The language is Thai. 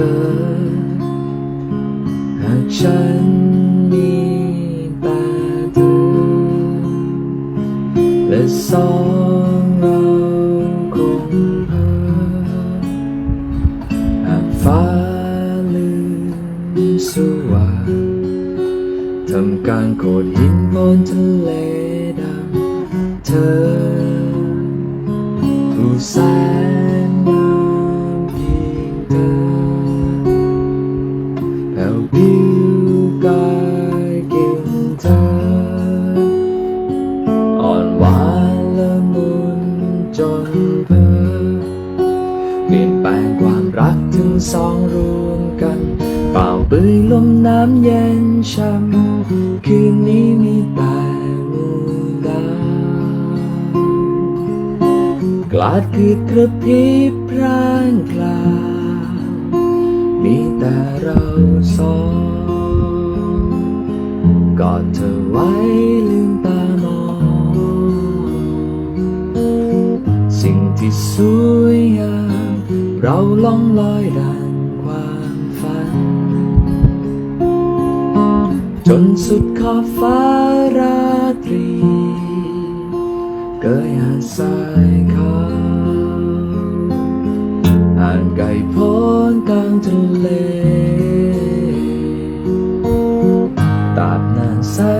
อ หากฉันมีต่เธอ และสองเราคงเพ้อหากฟ้าลืมสว่างทำการโขดหินบนทะเลดำเธอ แผ่วผิวกายเก่งเธอ อ่อนหวานละมุนจนเพ้อเปลี่ยนแปลงความรักถึงสองรวมกัน เป่าปืยลมน้ำเย็นช่ำคืนนี้มีแต่หมูดาวกลาดคือกระพริบพรางพล แต่เราสองกอดเธอไว้ลืมตามอง สิ่งที่สวยงามเราล่องลอยดังความฝัน จนสุดขอบฟ้าราตรี เกยหาดทรายขาวานไก่พ้นกลางทะเล ตาบนานสา